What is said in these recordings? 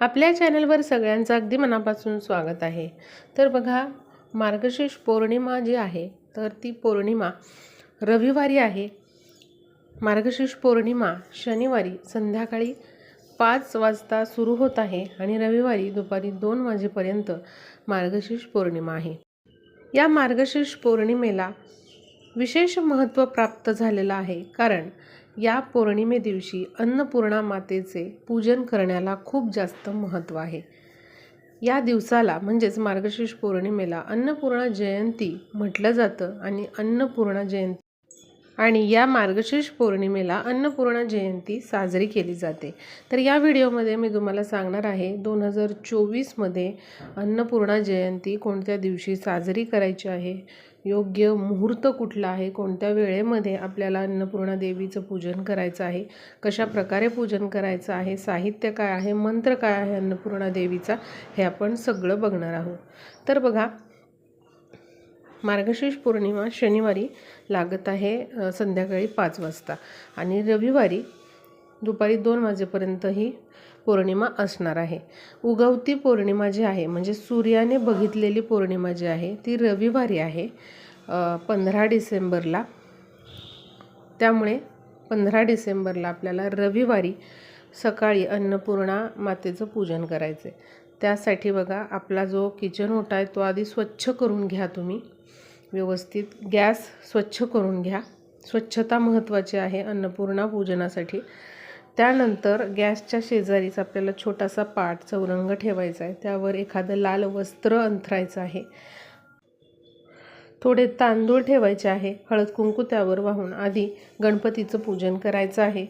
आपल्या चॅनलवर सगळ्यांचं अगदी मनापासून स्वागत आहे. तर बघा मार्गशीर्ष पौर्णिमा जी आहे तर ती पौर्णिमा रविवारी आहे. मार्गशीर्ष पौर्णिमा शनिवारी संध्याकाळी पाच वाजता सुरू होत आहे आणि रविवारी दुपारी दोन वाजेपर्यंत मार्गशीर्ष पौर्णिमा आहे. या मार्गशीर्ष पौर्णिमेला विशेष महत्त्व प्राप्त झालेलं आहे कारण या पौर्णिमे दिवशी अन्नपूर्णा मातेचे पूजन करण्याला खूप जास्त महत्त्व आहे. या दिवसाला म्हणजेच मार्गशीर्ष पौर्णिमेला अन्नपूर्णा जयंती म्हटलं जातं आणि अन्नपूर्णा जयंती आणि या मार्गशीर्ष पौर्णिमेला अन्नपूर्णा जयंती साजरी केली जाते. तर या व्हिडिओमध्ये मी तुम्हाला सांगणार आहे दोन हजार चोवीसमध्ये अन्नपूर्णा जयंती कोणत्या दिवशी साजरी करायची आहे योग्य मुहूर्त कुठला आहे? कोणत्या वेळेमध्ये आपल्याला अन्नपूर्णा देवीचं पूजन करायचं आहे? कशा प्रकारे पूजन करायचं आहे? साहित्य काय आहे? मंत्र काय आहे अन्नपूर्णा देवीचा? हे आपण सगळं बघणार आहोत. तर बघा मार्गशीर्ष पौर्णिमा शनिवारी लागत आहे संध्याकाळी पाच वाजता. आणि रविवारी दुपारी दोन वाजेपर्यंत ही पौर्णिमा असणार आहे. उगवती पौर्णिमा जी आहे म्हणजे सूर्याने बघितलेली पौर्णिमा जी आहे ती रविवारी आहे. पंधरा डिसेंबरला. त्यामुळे पंधरा डिसेंबरला आपल्याला रविवारी सकाळी अन्नपूर्णा मातेचं पूजन करायचं आहे त्यासाठी बघा आपला जो किचन ओटा आहे तो आधी स्वच्छ करून घ्या तुम्ही. व्यवस्थित गॅस स्वच्छ करून घ्या. स्वच्छता महत्त्वाची आहे अन्नपूर्णा पूजनासाठी. त्यानंतर गॅसच्या शेजारीच आपल्याला छोटासा पाट चौरंग ठेवायचा आहे. त्यावर एखादं लाल वस्त्र अंथरायचं आहे. थोडे तांदूळ ठेवायचे आहे. हळद कुंकू त्यावर वाहून आधी गणपतीचं पूजन करायचं आहे.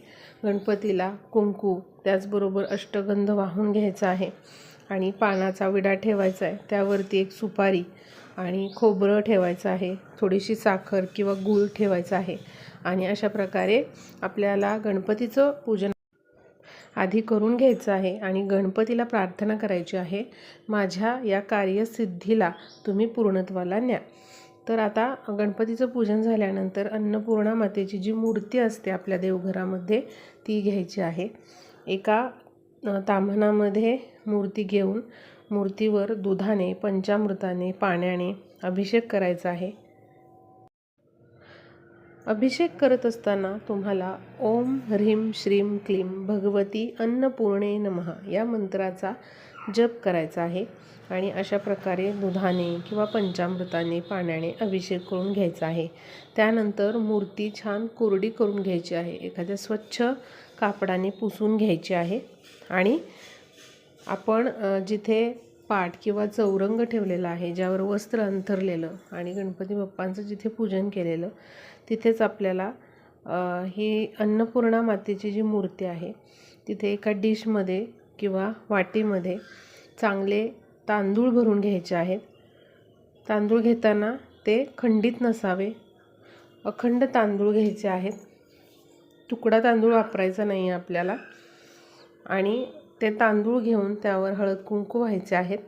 गणपतीला कुंकू त्याचबरोबर अष्टगंध वाहून घ्यायचा आहे. आणि पानाचा विडा ठेवायचा आहे. त्यावरती एक सुपारी आणि खोबरं ठेवायचं आहे. थोडीशी साखर किंवा गूळ ठेवायचं आहे. आणि अशा प्रकारे आपल्याला गणपतीचं पूजन आधी करून घ्यायचं आहे आणि गणपतीला प्रार्थना करायची आहे. माझ्या या कार्यसिद्धीला तुम्ही पूर्णत्वाला न्या. तर आता गणपतीचं पूजन झाल्यानंतर अन्नपूर्णा मातेची जी मूर्ती असते आपल्या देवघरामध्ये ती घ्यायची आहे. एका ताम्हणामध्ये मूर्ती घेऊन मूर्तीवर दुधाने पंचामृताने पाण्याने अभिषेक करायचा आहे. अभिषेक करत असताना तुम्हाला ओम ह्रीम श्रीम क्लीम भगवती अन्नपूर्णे नमः या मंत्राचा जप करायचा आहे. आणि अशा प्रकारे दुधाने किंवा पंचामृताने पाण्याने अभिषेक करून घ्यायचा आहे. त्यानंतर मूर्ती छान कोरडी करून घ्यायची आहे. एखाद्या स्वच्छ कापडाने पुसून घ्यायची आहे. आणि आपण जिथे पाट किंवा चौरंग ठेवलेला आहे ज्यावर वस्त्र अंथरलेलं आणि गणपती बाप्पांचं जिथे पूजन केलेलं तिथेच आपल्याला ही अन्नपूर्णा मातेची जी मूर्ती आहे तिथे एका डिशमध्ये किंवा वाटीमध्ये चांगले तांदूळ भरून घ्यायचे आहेत. तांदूळ घेताना ते खंडित नसावे. अखंड तांदूळ घ्यायचे आहेत. तुकडा तांदूळ वापरायचा नाही आहे आपल्याला. आणि ते तांदूळ घेऊन त्यावर हळद कुंकू व्हायचे आहेत.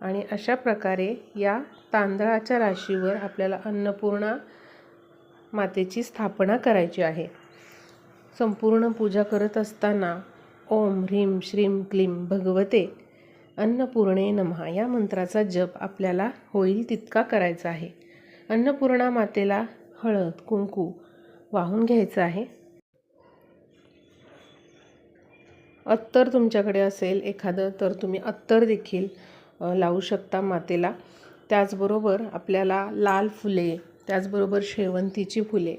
आणि अशा प्रकारे या तांदळाच्या राशीवर आपल्याला अन्नपूर्णा मातेची स्थापना करायची आहे. संपूर्ण पूजा करत असताना ओम ह्रीम श्रीम क्लीम भगवते अन्नपूर्णे नमहा या मंत्राचा जप आपल्याला होईल तितका करायचा आहे. अन्नपूर्णा मातेला हळद कुंकू वाहून घ्यायचं आहे. अत्तर तुमच्याकडे असेल एखादं तर तुम्ही अत्तर देखील लावू शकता मातेला. त्याचबरोबर आपल्याला लाल फुले त्याचबरोबर शेवंतीची फुले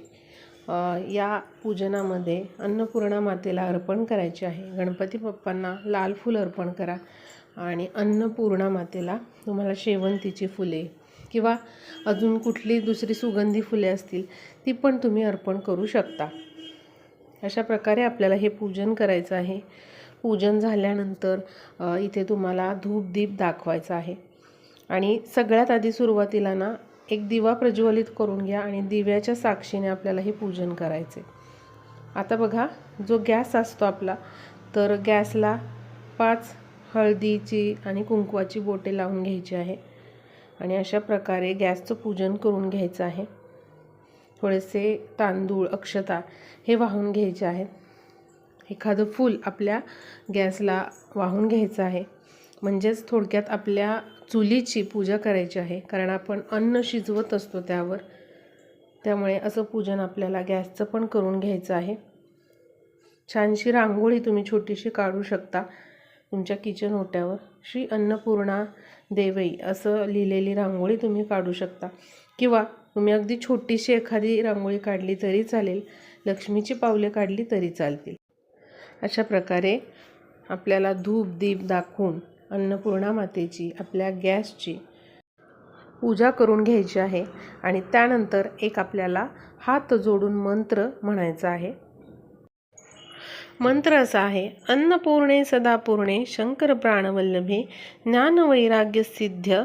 या पूजनामध्ये अन्नपूर्णा मातेला अर्पण करायचे आहे. गणपती बाप्पांना लाल फूल अर्पण करा. आणि अन्नपूर्णा मातेला तुम्हाला शेवंतीची फुले किंवा अजून कुठली दुसरी सुगंधी फुले असतील ती पण तुम्ही अर्पण करू शकता. अशा प्रकारे आपल्याला हे पूजन करायचं आहे. पूजन झाल्यानंतर इथे तुम्हाला धूप दीप दाखवायचा आहे. आणि सगळ्यात आधी सुरुवातीला ना एक दिवा प्रज्वलित करून घ्या आणि दिव्याच्या साक्षीने आपल्याला हे पूजन करायचे आता बघा जो गॅस असतो आपला तर गॅसला पाच हळदीची आणि कुंकवाची बोटे लावून घ्यायची आहे. आणि अशा प्रकारे गॅसचं पूजन करून घ्यायचं आहे. थोडेसे तांदूळ अक्षता हे वाहून घ्यायचे आहेत. एखादं फूल आपल्या गॅसला वाहून घ्यायचं आहे. म्हणजेच थोडक्यात आपल्या चुलीची पूजा करायची आहे. कारण आपण अन्न शिजवत असतो त्यावर. त्यामुळे असं पूजन आपल्याला गॅसचं पण करून घ्यायचं आहे. छानशी रांगोळी तुम्ही छोटीशी काढू शकता. तुमच्या किचन ओट्यावर श्री अन्नपूर्णा देवई असं लिहिलेली रांगोळी तुम्ही काढू शकता. किंवा तुम्ही अगदी छोटीशी एखादी रांगोळी काढली तरी चालेल लक्ष्मीची पावले काढली तरी चालतील. अशा प्रकारे आपल्याला धूप दीप दाखवून अन्नपूर्णा मातेची आपल्या गॅसची पूजा करून घ्यायची आहे. आणि त्यानंतर एक आपल्याला हात जोडून मंत्र म्हणायचा आहे. मंत्र असा आहे अन्नपूर्णे सदापूर्णे शंकर प्राणवल्लभे ज्ञानवैराग्य सिद्ध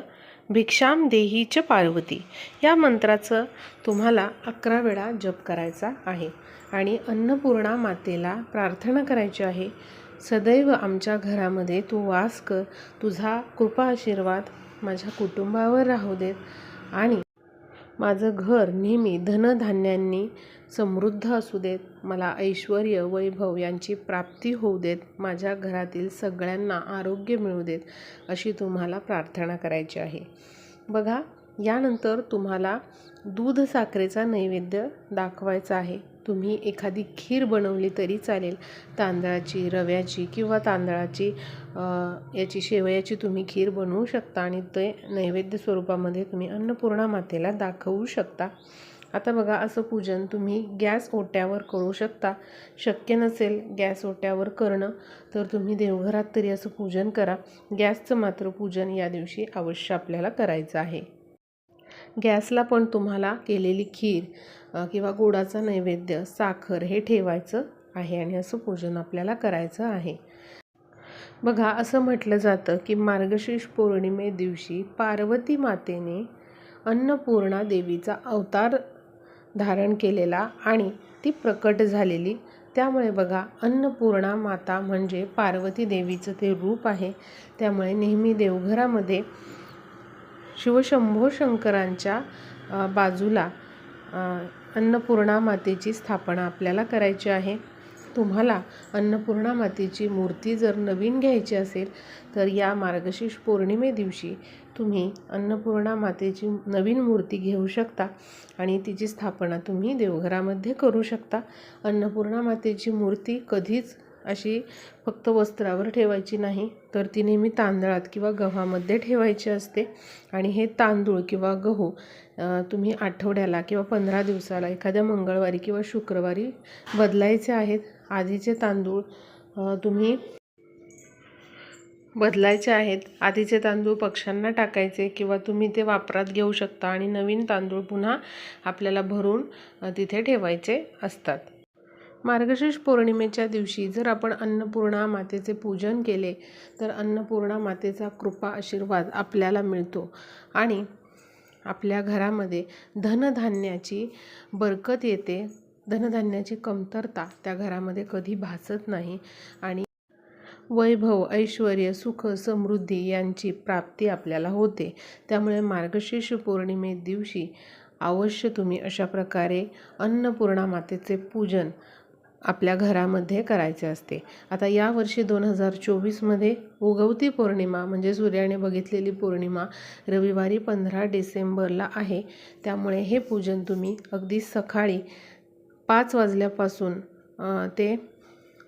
भिक्षाम देही च पार्वती. या मंत्राचं तुम्हाला अकरा वेळा जप करायचा आहे आणि अन्नपूर्णा मातेला प्रार्थना करायची आहे सदैव आमच्या घरामध्ये तू वास कर तुझा कृपा आशीर्वाद माझ्या कुटुंबावर राहू देत. आणि माझं घर नेहमी धनधान्यांनी समृद्ध असू देत मला ऐश्वर वैभव यांची प्राप्ती होऊ देत माझ्या घरातील सगळ्यांना आरोग्य मिळू देत अशी तुम्हाला प्रार्थना करायची आहे. बघा यानंतर तुम्हाला दूध साखरेचा नैवेद्य दाखवायचा आहे. तुम्ही एखादी खीर बनवली तरी चालेल. तांदळाची रव्याची किंवा तांदळाची याची शेवयाची तुम्ही खीर बनवू शकता आणि ते नैवेद्य स्वरूपामध्ये तुम्ही अन्नपूर्णा मातेला दाखवू शकता. आता बघा असं पूजन तुम्ही गॅस ओट्यावर करू शकता. शक्य नसेल गॅस ओट्यावर करणं तर तुम्ही देवघरात तरी असं पूजन करा. गॅसचं मात्र पूजन या दिवशी अवश्य आपल्याला करायचं आहे. गॅसला पण तुम्हाला केलेली खीर किंवा गोडाचा नैवेद्य साखर हे ठेवायचं आहे आणि असं पूजन आपल्याला करायचं आहे. बघा असं म्हटलं जातं की मार्गशीर्ष पौर्णिमे दिवशी पार्वती मातेने अन्नपूर्णा देवीचा अवतार धारण केलेला आणि ती प्रकट झालेली. त्यामुळे बघा अन्नपूर्णा माता म्हणजे पार्वती देवीचं ते रूप आहे. त्यामुळे नेहमी देवघरामध्ये शिवशंभो शंकरांच्या बाजूला अन्नपूर्णा मातेची स्थापना आपल्याला करायची आहे. तुम्हाला अन्नपूर्णा मातेची मूर्ती जर नवीन घ्यायची असेल तर या मार्गशीर्ष पौर्णिमे दिवशी तुम्ही अन्नपूर्णा मातेची नवीन मूर्ती घेऊ शकता आणि तिची स्थापना तुम्ही देवघरामध्ये करू शकता. अन्नपूर्णा मातेची मूर्ती कधीच अशी फक्त वस्त्रावर ठेवायची नाही तर ती नेहमी तांदळात किंवा गव्हामध्ये ठेवायची असते. आणि हे तांदूळ किंवा गहू तुम्ही आठवड्याला किंवा पंधरा दिवसाला एखाद्या मंगळवारी किंवा शुक्रवारी बदलायचे आहेत. आधीचे तांदूळ तुम्ही बदलायचे आहेत. आधीचे तांदूळ पक्ष्यांना टाकायचे किंवा तुम्ही ते वापरात घेऊ शकता आणि नवीन तांदूळ पुन्हा आपल्याला भरून तिथे ठेवायचे असतात. मार्गशीर्ष पौर्णिमेच्या दिवशी जर आपण अन्नपूर्णा मातेचे पूजन केले तर अन्नपूर्णा मातेचा कृपा आशीर्वाद आपल्याला मिळतो. आणि आपल्या घरामध्ये धनधान्याची बरकत येते. धनधान्याची कमतरता त्या घरामध्ये कधी भासत नाही. आणि वैभव ऐश्वर सुख समृद्धी यांची प्राप्ती आपल्याला होते. त्यामुळे मार्गशीर्ष पौर्णिमे दिवशी अवश्य तुम्ही अशा प्रकारे अन्नपूर्णा मातेचे पूजन आपल्या घरामध्ये करायचे असते. आता यावर्षी दोन हजार चोवीसमध्ये उगवती पौर्णिमा म्हणजे सूर्याने बघितलेली पौर्णिमा रविवारी पंधरा डिसेंबरला आहे. त्यामुळे हे पूजन तुम्ही अगदी सकाळी पाच वाजल्यापासून ते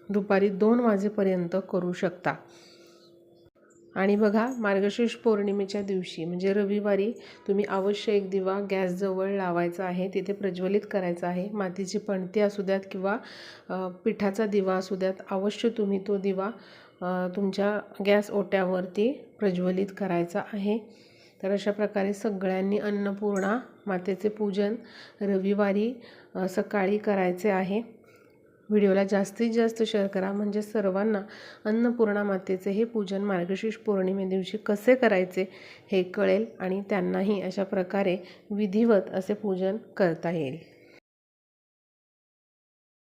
दुपारी दोन वाजेपर्यंत करू शकता. आणि बघा मार्गशीर्ष पौर्णिमेच्या दिवशी म्हणजे रविवारी तुम्ही अवश्य एक दिवा गॅसजवळ लावायचा आहे तिथे प्रज्वलित करायचा आहे. मातीची पणती असू द्यात किंवा पिठाचा दिवा असू द्यात अवश्य तुम्ही तो दिवा तुमच्या गॅस ओट्यावरती प्रज्वलित करायचा आहे. तर अशा प्रकारे सगळ्यांनी अन्नपूर्णा मातेचे पूजन रविवारी सकाळी करायचे आहे. व्हिडिओला जास्तीत जास्त शेअर करा. म्हणजे सर्वांना अन्नपूर्णा मातेचे हे पूजन मार्गशीर्ष पौर्णिमे दिवशी कसे करायचे हे कळेल आणि त्यांनाही अशा प्रकारे विधिवत असे पूजन करता येईल.